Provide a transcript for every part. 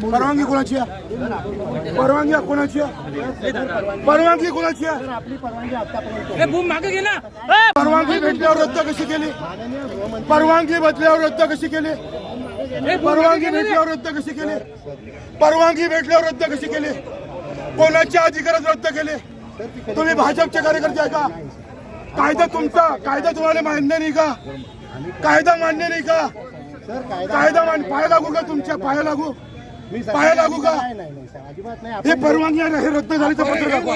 परवानगी कोणाची आहे? परवानगी कोणाची आहे? परवानगी कोणाची आहे? आपली परवानगी भेटल्यावर रद्द कशी केली? परवानगी बदल्यावर रद्द कशी केली? परवानगी भेटल्यावर रद्द कशी केली? परवानगी भेटल्यावर रद्द कशी केली? कोणाच्या अधिकारात रद्द केले? तुम्ही भाजपचे कार्यकर्ते आहे का? कायदा तुमचा कायदा तुम्हाला मान्य नाही का? कायदा मान्य नाही का? कायदा कायदा मान पाया लागू का तुमच्या? पाया लागू. मी पाया लागू का? नाही नाही नाही, सर अजिबात नाही. हे आपण परवानगी हे रद्द झाली तर पत्र दाखवा.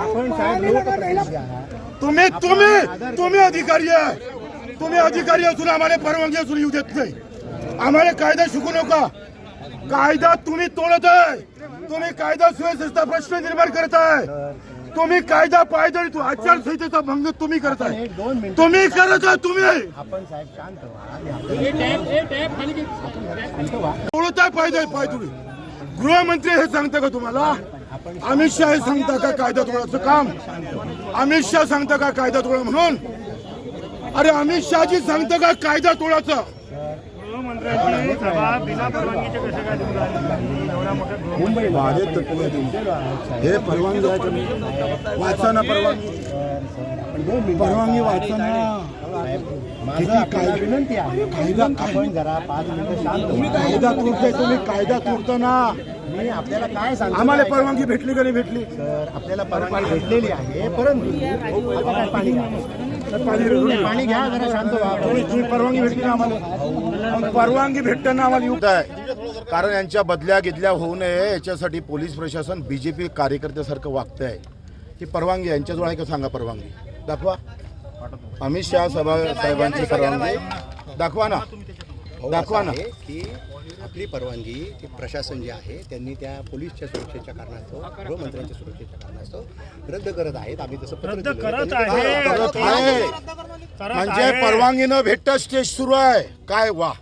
आपण साहेब लोकप्रतिनिधी आहात तुम्ही तुम्ही तुम्ही अधिकारी आहे. तुम्ही अधिकारी असून आम्हाला परवानगी असून येऊ देत नाही. आम्हाला कायदा शिकू नका. कायदा तुम्ही तोडत आहे. तुम्ही कायदा सुव्यवस्थेचा प्रश्न निर्माण करत आहे. तुम्ही कायदा पायदळी तू आचारसंहितेचा भंग तुम्ही करत आहे. एक दोन मिनिट तुम्ही करत आहे तुम्ही. आपण साहेब शांत व्हा. मी आपल्याला- शांत व्हा. तोडत आहे पायदळ पाय तुम्ही. गृहमंत्री हे सांगता का तुम्हाला? अमित शहा हे सांगता का कायदा तोडाचं काम? अमित शहा सांगता का कायदा तोडा म्हणून? अरे अमित शहाजी सांगतं का कायदा तोडाचं माझे तत्व हे परवानगी आहे तुम्ही वाचा ना परवानगी. परवानगी वाचा ना माझं आपल्याला विनंती आहे कायदा आपण जरा पाच मिनिटं शांत तुम्ही. कायदा तोडताय तुम्ही कायदा तोडता ना. मी आपल्याला काय सांगतो आम्हाला परवानगी भेटली का नाही भेटली? सर आपल्याला परवानगी भेटलेली आहे परंतु पाणी घ्या पाणी घ्या जरा शांत व्हा. तुम्ही तुम्ही परवानगी भेटली ना आम्हाला. मग परवानगी भेटताना आम्हाला येऊ आहे कारण यांच्या बदल्या गिदल्या होऊ नये याच्यासाठी पोलीस प्रशासन बीजेपी कार्यकर्त्यासारखं वागतंय. आहे ही परवानगी आहे. यांच्याजवळ आहे का सांगा परवानगी? दाखवा. अमित शहा सभा साहेबांची परवानगी. दाखवा ना. दाखवा ना. आपली परवानगी ती प्रशासन जे आहे त्यांनी त्या पोलीसच्या सुरक्षेच्या कारणास्तव गृहमंत्र्यांच्या सुरक्षेच्या कारणास्तव रद्द करत आहेत आम्ही तसं पत्र रद्द दिलं. करत त्यांनी आहे. ते करत आहे करत म्हणजे आहे. परवानगी न भेटता स्टेज सुरू आहे काय वा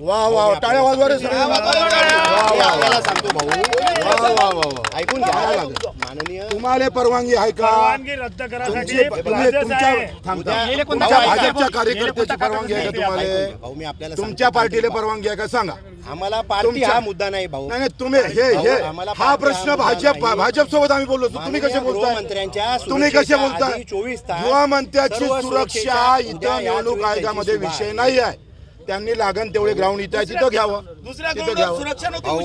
वा वा टाळ्या वाजवा रे सगळे. वा, वा, मी वा, आपल्याला वा. सांगतो भाऊ वा, वा, वा, वा. ऐकून घ्या माननीय तुम्हाला परवानगी आहे का परवानगी रद्द तुम्ही तुमच्या आहे. थांबता. उद्या- तुमच्या भाऊ, भाजपच्या. कार्यकर्त्याची परवानगी आहे का. तुम्हाला भाऊ मी आपल्याला तुमच्या सांगतो. पार्टीला परवानगी आहे का सांगा आम्हाला पार्टी तुमच्या- हा मुद्दा नाही भाऊ. नाही नाही तुम्ही हे भाऊ, हे आम्हाला हा पार्टी प्रश्न भाजप नाही. भाजप सोबत आम्ही बोललो होतो. तुम्ही कसे माननीय बोलताय? गृहमंत्र्यांच्या तुम्ही कसे बोलताय? आधी 24 तास गृहमंत्र्याची सर्व सुरक्षा सुरक्षेच्या इथं या निवडणूक चोवीस आयोगामध्ये तारखेची विषय. नाही आहे त्यांनी लागण तेवढे ग्राउंड इथं आहे तिथं घ्यावं. तिथं घ्यावं. भाऊ,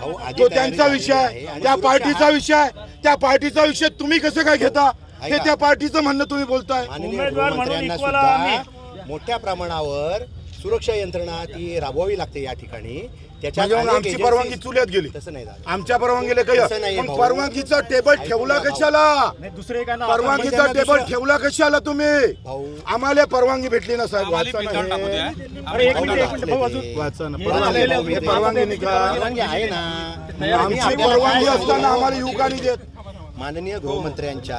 भाऊ, आधी तो तयारी त्यांचा झालेली विषय आहे आहे. आणि त्या सुरक्षा पार्टीचा हा- विषय आहे. त्या पार्टीचा विषय तुम्ही कसं काय घेता? हे ऐका. त्या पार्टीचं म्हणणं तुम्ही बोलताय. माननीय उमेदवार म्हणून गृहमंत्र्यांना equal सुद्धा मोठ्या प्रमाणावर सुरक्षा यंत्रणा ती राबवावी लागते या ठिकाणी. त्याच्यात म्हणजे मग आमची परवानगी चुल्यात गेली. तसं नाही झालं. आमच्या परवानगीला तसं काही नाहीये मग भाऊ. परवानगीचा टेबल ठेवला कशाला? दुसरे काय ना परवानगीचा टेबल ठेवला कशाला तुम्ही? आम्हाला परवानगी भेटली ना साहेब. वाचा ना हे. अरे एक मिनिट एक मिनिट भाऊ अजून वाचा ना परवानगी हे परवानगी नाही का? परवानगी आहे ना. आम्ही आमची परवानगी असताना? आम्हाला नाही देत. माननीय गृहमंत्र्यांच्या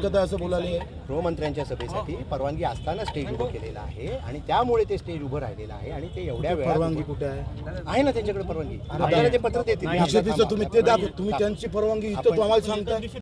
आहे असं बोलायला गृहमंत्र्यांच्या सभेसाठी परवानगी असताना स्टेज उभं केलेलं आहे आणि त्यामुळे ते स्टेज उभं राहिलेलं आहे आणि ते एवढ्या वेळात परवानगी कुठे आहे? आहे ना त्यांच्याकडे परवानगी. आपल्याला ते पत्र देतील. तुम्ही ते दाखव तुम्ही त्यांची परवानगी इथं तुम्हाला सांगता.